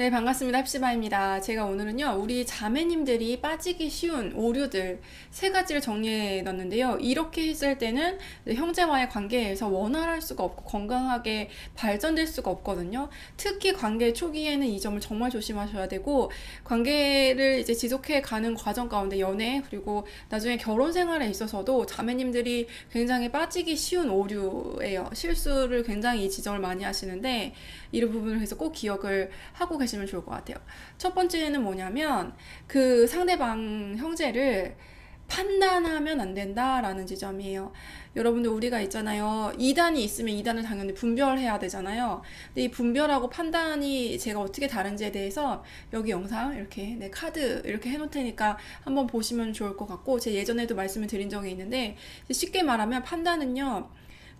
네, 반갑습니다. 햅시바입니다. 제가 오늘은요, 우리 자매님들이 빠지기 쉬운 오류들 세 가지를 정리해 놨는데요. 이렇게 했을 때는 형제와의 관계에서 원활할 수가 없고 건강하게 발전될 수가 없거든요. 특히 관계 초기에는 이 점을 정말 조심하셔야 되고, 관계를 이제 지속해 가는 과정 가운데 연애, 그리고 나중에 결혼 생활에 있어서도 자매님들이 굉장히 빠지기 쉬운 오류예요. 실수를 굉장히 이 지적을 많이 하시는데, 이런 부분을 그래서 꼭 기억을 하고 계 시면 좋을 것 같아요. 첫 번째는 뭐냐면 그 상대방 형제를 판단하면 안 된다라는 지점이에요. 여러분들 우리가 있잖아요. 2단이 있으면 2단을 당연히 분별해야 되잖아요. 근데 이 분별하고 판단이 제가 어떻게 다른지에 대해서 여기 영상 이렇게 네, 카드 이렇게 해놓을 테니까 한번 보시면 좋을 것 같고 제 예전에도 말씀을 드린 적이 있는데 쉽게 말하면 판단은요.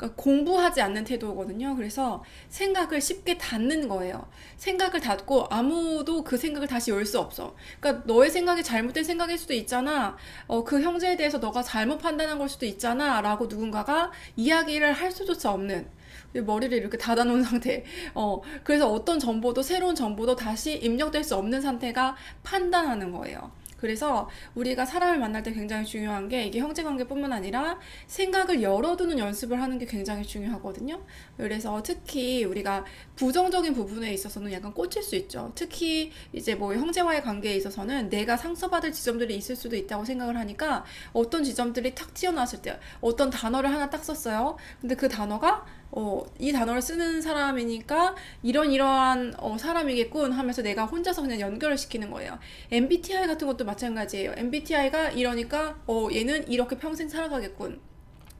그러니까 공부하지 않는 태도거든요. 그래서 생각을 쉽게 닫는 거예요. 생각을 닫고 아무도 그 생각을 다시 열 수 없어. 그러니까 너의 생각이 잘못된 생각일 수도 있잖아. 어, 그 형제에 대해서 너가 잘못 판단한 걸 수도 있잖아. 라고 누군가가 이야기를 할 수조차 없는. 머리를 이렇게 닫아놓은 상태. 어, 그래서 어떤 정보도, 새로운 정보도 다시 입력될 수 없는 상태가 판단하는 거예요. 그래서 우리가 사람을 만날 때 굉장히 중요한 게 이게 형제 관계뿐만 아니라 생각을 열어두는 연습을 하는 게 굉장히 중요하거든요. 그래서 특히 우리가 부정적인 부분에 있어서는 약간 꽂힐 수 있죠. 특히 이제 뭐 형제와의 관계에 있어서는 내가 상처받을 지점들이 있을 수도 있다고 생각을 하니까 어떤 지점들이 탁 튀어나왔을 때 어떤 단어를 하나 딱 썼어요. 근데 그 단어가 어, 이 단어를 쓰는 사람이니까 이런 이러한 어, 사람이겠군 하면서 내가 혼자서 그냥 연결을 시키는 거예요. MBTI 같은 것도 마찬가지예요. MBTI가 이러니까 어, 얘는 이렇게 평생 살아가겠군.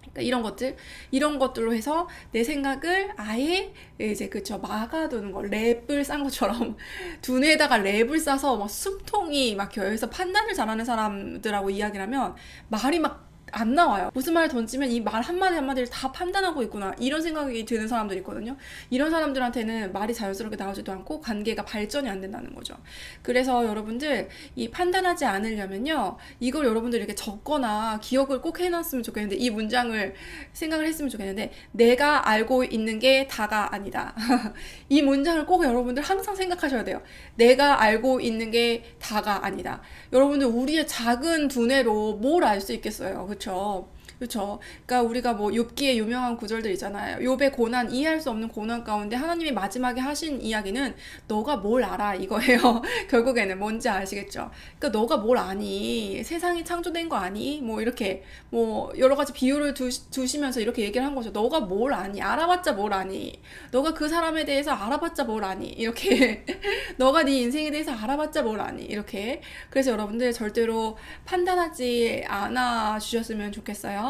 그러니까 이런 것들 이런 것들로 해서 내 생각을 아예 이제 그쵸 막아두는 거 랩을 싼 것처럼 두뇌에다가 랩을 싸서 막 숨통이 막혀서 판단을 잘하는 사람들하고 이야기를 하면 말이 막 안 나와요. 무슨 말을 던지면 이 말 한마디 한마디를 다 판단하고 있구나. 이런 생각이 드는 사람들이 있거든요. 이런 사람들한테는 말이 자연스럽게 나오지도 않고 관계가 발전이 안 된다는 거죠. 그래서 여러분들 이 판단하지 않으려면요. 이걸 여러분들 이렇게 적거나 기억을 꼭 해놨으면 좋겠는데 이 문장을 생각을 했으면 좋겠는데 내가 알고 있는 게 다가 아니다. 이 문장을 꼭 여러분들 항상 생각하셔야 돼요. 내가 알고 있는 게 다가 아니다. 여러분들 우리의 작은 두뇌로 뭘 알 수 있겠어요. 그렇죠? 그렇죠. 그러니까 우리가 뭐 욥기의 유명한 구절들 있잖아요. 욥의 고난 이해할 수 없는 고난 가운데 하나님이 마지막에 하신 이야기는 너가 뭘 알아 이거예요. 결국에는 뭔지 아시겠죠? 그러니까 너가 뭘 아니? 세상이 창조된 거 아니? 뭐 이렇게 뭐 여러 가지 비유를 두, 두시면서 이렇게 얘기를 한 거죠. 너가 뭘 아니? 알아봤자 뭘 아니? 너가 그 사람에 대해서 알아봤자 뭘 아니? 이렇게 너가 네 인생에 대해서 알아봤자 뭘 아니? 이렇게 그래서 여러분들 절대로 판단하지 않아 주셨으면 좋겠어요.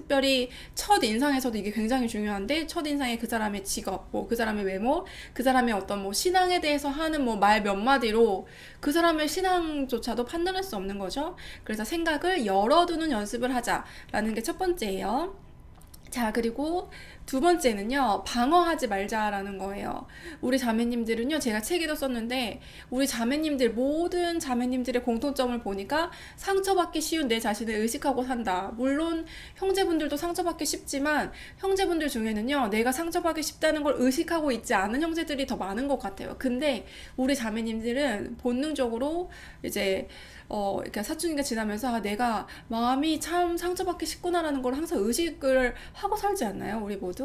특별히 첫 인상에서도 이게 굉장히 중요한데 첫 인상에 그 사람의 직업, 뭐 그 사람의 외모, 그 사람의 어떤 뭐 신앙에 대해서 하는 뭐 말 몇 마디로 그 사람의 신앙조차도 판단할 수 없는 거죠. 그래서 생각을 열어두는 연습을 하자라는 게 첫 번째예요. 자, 그리고 두 번째는요, 방어하지 말자라는 거예요. 우리 자매님들은요, 제가 책에도 썼는데, 우리 자매님들, 모든 자매님들의 공통점을 보니까 상처받기 쉬운 내 자신을 의식하고 산다. 물론, 형제분들도 상처받기 쉽지만, 형제분들 중에는요, 내가 상처받기 쉽다는 걸 의식하고 있지 않은 형제들이 더 많은 것 같아요. 근데, 우리 자매님들은 본능적으로 이제, 어, 그러니까 사춘기가 지나면서 아, 내가 마음이 참 상처받기 쉽구나라는 걸 항상 의식을 하고 살지 않나요? 우리 모두?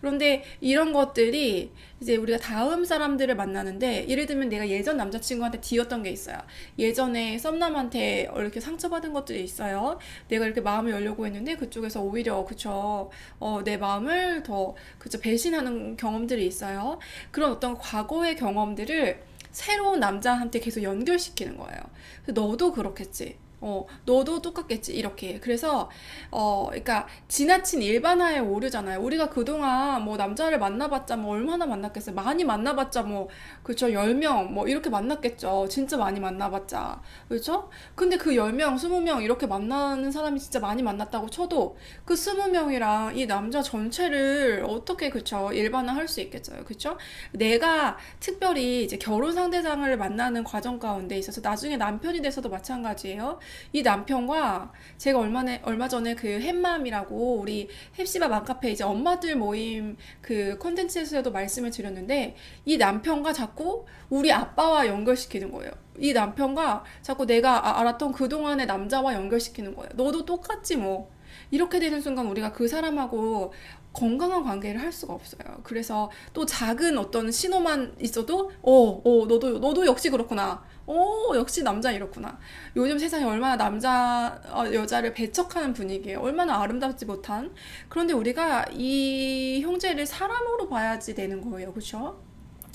그런데 이런 것들이 이제 우리가 다음 사람들을 만나는데 예를 들면 내가 예전 남자친구한테 뒤었던 게 있어요. 예전에 썸남한테 이렇게 상처받은 것들이 있어요. 내가 이렇게 마음을 열려고 했는데 그쪽에서 오히려 그쵸 어, 내 마음을 더 그쵸 배신하는 경험들이 있어요. 그런 어떤 과거의 경험들을 새로운 남자한테 계속 연결시키는 거예요. 너도 그렇겠지. 어, 너도 똑같겠지. 이렇게. 그래서, 어, 그러니까, 지나친 일반화에 오르잖아요. 우리가 그동안 뭐 남자를 만나봤자 뭐 얼마나 만났겠어요. 많이 만나봤자 뭐, 그쵸. 10명 뭐 이렇게 만났겠죠. 진짜 많이 만나봤자. 그렇죠? 근데 그 10명, 20명 이렇게 만나는 사람이 진짜 많이 만났다고 쳐도 그 20명이랑 이 남자 전체를 어떻게, 그쵸. 일반화 할 수 있겠어요. 그쵸? 내가 특별히 이제 결혼 상대상을 만나는 과정 가운데 있어서 나중에 남편이 돼서도 마찬가지예요. 이 남편과 제가 얼마나, 얼마 전에 그 햇맘이라고 우리 햅시바 맘카페 이제 엄마들 모임 그 콘텐츠에서도 말씀을 드렸는데 이 남편과 자꾸 우리 아빠와 연결시키는 거예요. 이 남편과 자꾸 내가 아- 알았던 그동안의 남자와 연결시키는 거예요. 너도 똑같지 뭐. 이렇게 되는 순간 우리가 그 사람하고 건강한 관계를 할 수가 없어요. 그래서 또 작은 어떤 신호만 있어도, 어, 어, 너도, 너도 역시 그렇구나. 어, 역시 남자 이렇구나. 요즘 세상에 얼마나 남자, 어, 여자를 배척하는 분위기예요. 얼마나 아름답지 못한. 그런데 우리가 이 형제를 사람으로 봐야지 되는 거예요. 그렇죠?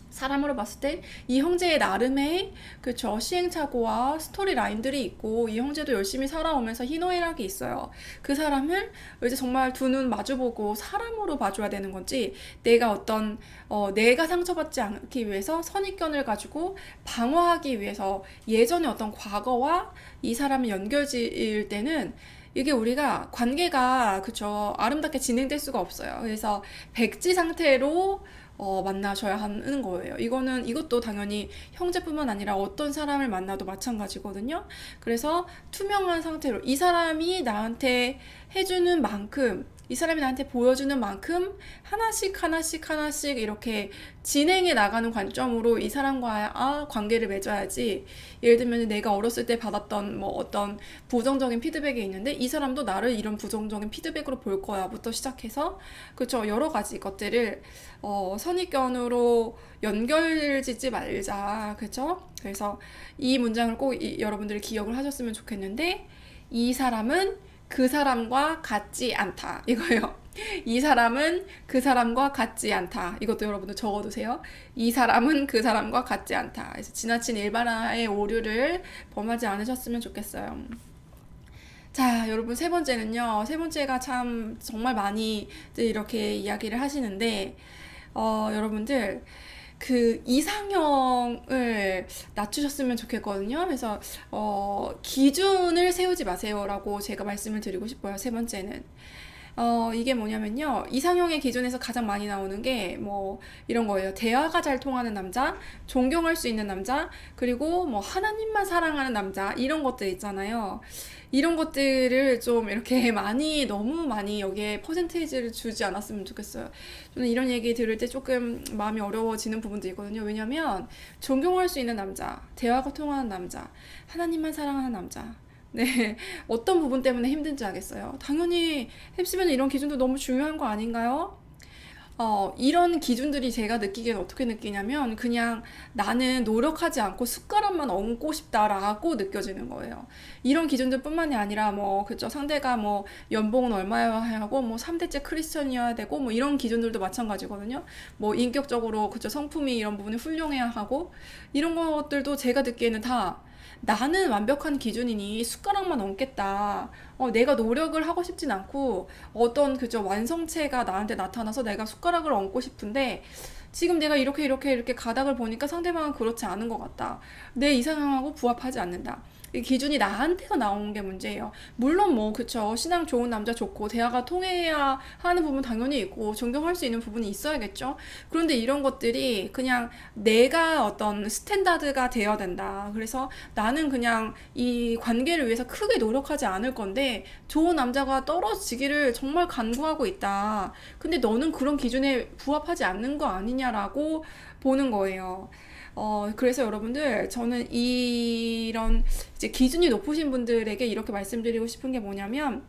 사람으로 봤을 때 이 형제의 나름의 그쵸 시행착오와 스토리 라인들이 있고 이 형제도 열심히 살아오면서 희노애락이 있어요. 그 사람을 이제 정말 두 눈 마주보고 사람으로 봐줘야 되는 건지 내가 어떤 어, 내가 상처받지 않기 위해서 선입견을 가지고 방어하기 위해서 예전의 어떤 과거와 이 사람이 연결지을 때는 이게 우리가 관계가 그쵸 아름답게 진행될 수가 없어요. 그래서 백지 상태로 어, 만나셔야 하는 거예요. 이거는 이것도 당연히 형제뿐만 아니라 어떤 사람을 만나도 마찬가지거든요. 그래서 투명한 상태로 이 사람이 나한테 해주는 만큼 이 사람이 나한테 보여주는 만큼 하나씩 하나씩 하나씩 이렇게 진행해 나가는 관점으로 이 사람과의 아, 관계를 맺어야지. 예를 들면 내가 어렸을 때 받았던 뭐 어떤 부정적인 피드백이 있는데 이 사람도 나를 이런 부정적인 피드백으로 볼 거야부터 시작해서 그쵸 여러 가지 것들을 어, 선입견으로 연결짓지 말자. 그쵸? 그래서 이 문장을 꼭 이, 여러분들이 기억을 하셨으면 좋겠는데 이 사람은 그 사람과 같지 않다. 이거요. 이 사람은 그 사람과 같지 않다. 이것도 여러분들 적어두세요. 이 사람은 그 사람과 같지 않다. 그래서 지나친 일반화의 오류를 범하지 않으셨으면 좋겠어요. 자, 여러분 세 번째는요. 세 번째가 참 정말 많이 이렇게 이야기를 하시는데, 어, 여러분들 그 이상형을 낮추셨으면 좋겠거든요. 그래서 어, 기준을 세우지 마세요라고 제가 말씀을 드리고 싶어요. 세 번째는. 어, 이게 뭐냐면요. 이상형의 기준에서 가장 많이 나오는 게 뭐 이런 거예요. 대화가 잘 통하는 남자, 존경할 수 있는 남자, 그리고 뭐 하나님만 사랑하는 남자, 이런 것들 있잖아요. 이런 것들을 좀 이렇게 많이, 너무 많이 여기에 퍼센테이지를 주지 않았으면 좋겠어요. 저는 이런 얘기 들을 때 조금 마음이 어려워지는 부분도 있거든요. 왜냐면 존경할 수 있는 남자, 대화가 통하는 남자, 하나님만 사랑하는 남자, 네, 어떤 부분 때문에 힘든지 알겠어요. 당연히 햄스면 이런 기준도 너무 중요한 거 아닌가요? 어, 이런 기준들이 제가 느끼기엔 어떻게 느끼냐면 그냥 나는 노력하지 않고 숟가락만 얹고 싶다라고 느껴지는 거예요. 이런 기준들뿐만이 아니라 뭐 그죠 상대가 뭐 연봉은 얼마여야 하고 뭐 3대째 크리스천이어야 되고 뭐 이런 기준들도 마찬가지거든요. 뭐 인격적으로 그죠 성품이 이런 부분이 훌륭해야 하고 이런 것들도 제가 듣기에는 다 나는 완벽한 기준이니 숟가락만 얹겠다. 어, 내가 노력을 하고 싶진 않고 어떤 그저 완성체가 나한테 나타나서 내가 숟가락을 얹고 싶은데 지금 내가 이렇게 이렇게 이렇게 가닥을 보니까 상대방은 그렇지 않은 것 같다. 내 이상형하고 부합하지 않는다. 이 기준이 나한테서 나온 게 문제예요. 물론 뭐 그쵸 신앙 좋은 남자 좋고 대화가 통해야 하는 부분 당연히 있고 존경할 수 있는 부분이 있어야겠죠. 그런데 이런 것들이 그냥 내가 어떤 스탠다드가 되어야 된다. 그래서 나는 그냥 이 관계를 위해서 크게 노력하지 않을 건데 좋은 남자가 떨어지기를 정말 간구하고 있다. 근데 너는 그런 기준에 부합하지 않는 거 아니냐라고 보는 거예요. 어, 그래서 여러분들, 저는 이런 이제 기준이 높으신 분들에게 이렇게 말씀드리고 싶은 게 뭐냐면,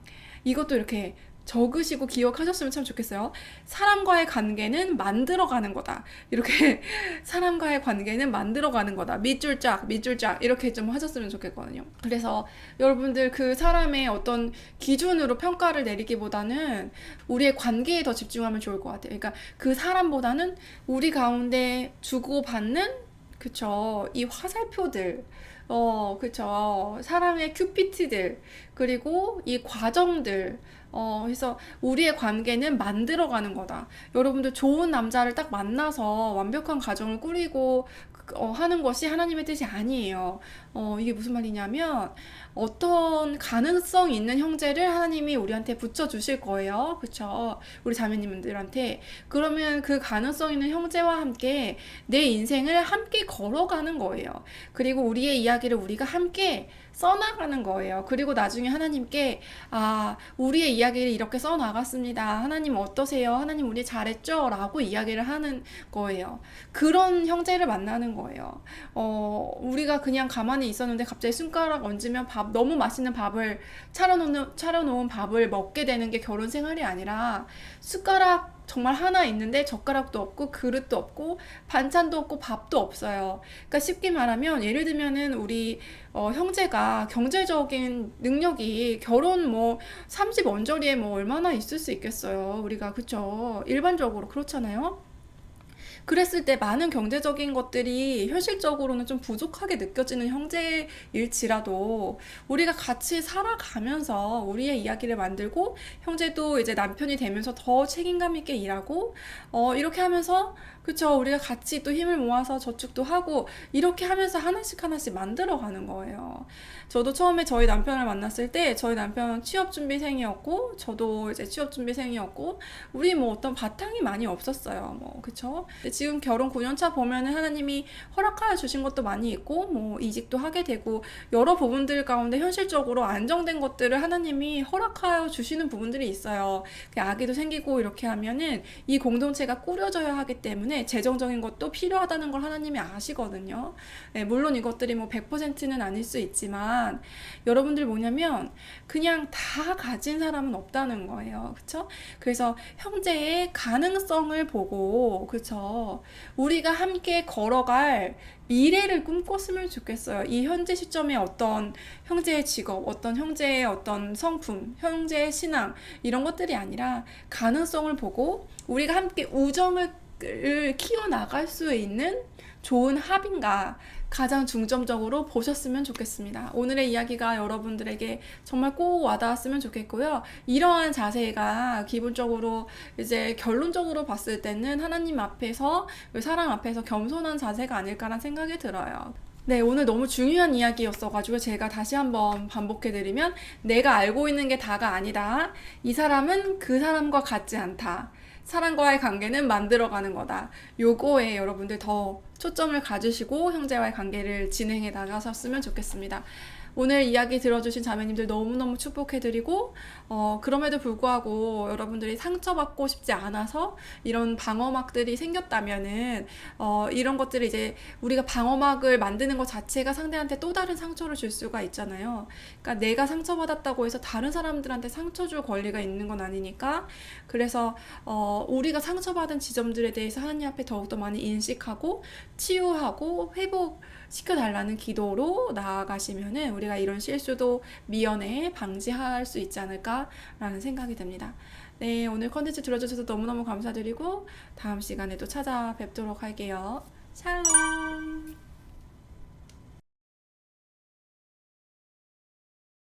이것도 이렇게 적으시고 기억하셨으면 참 좋겠어요. 사람과의 관계는 만들어가는 거다. 이렇게 사람과의 관계는 만들어가는 거다. 밑줄 짝, 밑줄 짝 이렇게 좀 하셨으면 좋겠거든요. 그래서 여러분들 그 사람의 어떤 기준으로 평가를 내리기보다는 우리의 관계에 더 집중하면 좋을 것 같아요. 그러니까 그 사람보다는 우리 가운데 주고받는 그쵸. 이 화살표들, 어, 그쵸. 사랑의 큐피트들, 그리고 이 과정들, 어, 그래서 우리의 관계는 만들어가는 거다. 여러분들 좋은 남자를 딱 만나서 완벽한 가정을 꾸리고 어, 하는 것이 하나님의 뜻이 아니에요. 어, 이게 무슨 말이냐면 어떤 가능성 있는 형제를 하나님이 우리한테 붙여 주실 거예요. 그쵸? 우리 자매님들한테. 그러면 그 가능성 있는 형제와 함께 내 인생을 함께 걸어가는 거예요. 그리고 우리의 이야기를 우리가 함께 써나가는 거예요. 그리고 나중에 하나님께, 아, 우리의 이야기를 이렇게 써나갔습니다. 하나님 어떠세요? 하나님 우리 잘했죠? 라고 이야기를 하는 거예요. 그런 형제를 만나는 거예요. 어, 우리가 그냥 가만히 있었는데 갑자기 손가락 얹으면 밥, 너무 맛있는 밥을 차려놓는, 차려놓은 밥을 먹게 되는 게 결혼 생활이 아니라 숟가락 정말 하나 있는데 젓가락도 없고 그릇도 없고 반찬도 없고 밥도 없어요. 그러니까 쉽게 말하면 예를 들면은 우리 어, 형제가 경제적인 능력이 결혼 뭐 30 언저리에 뭐 얼마나 있을 수 있겠어요. 우리가 그쵸? 일반적으로 그렇잖아요. 그랬을 때 많은 경제적인 것들이 현실적으로는 좀 부족하게 느껴지는 형제일지라도 우리가 같이 살아가면서 우리의 이야기를 만들고 형제도 이제 남편이 되면서 더 책임감 있게 일하고 어 이렇게 하면서 그쵸 우리가 같이 또 힘을 모아서 저축도 하고 이렇게 하면서 하나씩 하나씩 만들어 가는 거예요. 저도 처음에 저희 남편을 만났을 때 저희 남편은 취업 준비생이었고 저도 이제 취업 준비생이었고 우리 뭐 어떤 바탕이 많이 없었어요. 뭐 그쵸? 지금 결혼 9년 차 보면은 하나님이 허락하여 주신 것도 많이 있고 뭐 이직도 하게 되고 여러 부분들 가운데 현실적으로 안정된 것들을 하나님이 허락하여 주시는 부분들이 있어요. 그 아기도 생기고 이렇게 하면은 이 공동체가 꾸려져야 하기 때문에 재정적인 것도 필요하다는 걸 하나님이 아시거든요. 네, 물론 이것들이 뭐 100%는 아닐 수 있지만 여러분들 뭐냐면 그냥 다 가진 사람은 없다는 거예요. 그쵸? 그래서 형제의 가능성을 보고, 그 쵸? 우리가 함께 걸어갈 미래를 꿈꿨으면 좋겠어요. 이 현재 시점에 어떤 형제의 직업, 어떤 형제의 어떤 성품, 형제의 신앙, 이런 것들이 아니라 가능성을 보고 우리가 함께 우정을 키워나갈 수 있는 좋은 합인가 가장 중점적으로 보셨으면 좋겠습니다. 오늘의 이야기가 여러분들에게 정말 꼭 와닿았으면 좋겠고요. 이러한 자세가 기본적으로 이제 결론적으로 봤을 때는 하나님 앞에서 사람 앞에서 겸손한 자세가 아닐까라는 생각이 들어요. 네, 오늘 너무 중요한 이야기였어가지고 제가 다시 한번 반복해드리면 내가 알고 있는 게 다가 아니다. 이 사람은 그 사람과 같지 않다. 사람과의 관계는 만들어가는 거다. 요거에 여러분들 더 초점을 가지시고 형제와의 관계를 진행해 나가셨으면 좋겠습니다. 오늘 이야기 들어주신 자매님들 너무너무 축복해드리고, 어, 그럼에도 불구하고 여러분들이 상처받고 싶지 않아서 이런 방어막들이 생겼다면은, 어, 이런 것들을 이제 우리가 방어막을 만드는 것 자체가 상대한테 또 다른 상처를 줄 수가 있잖아요. 그러니까 내가 상처받았다고 해서 다른 사람들한테 상처 줄 권리가 있는 건 아니니까, 그래서, 어, 우리가 상처받은 지점들에 대해서 하나님 앞에 더욱더 많이 인식하고, 치유하고, 회복, 시켜달라는 기도로 나아가시면은 우리가 이런 실수도 미연에 방지할 수 있지 않을까라는 생각이 듭니다. 네, 오늘 컨텐츠 들어주셔서 너무너무 감사드리고 다음 시간에 또 찾아뵙도록 할게요. 샬롬!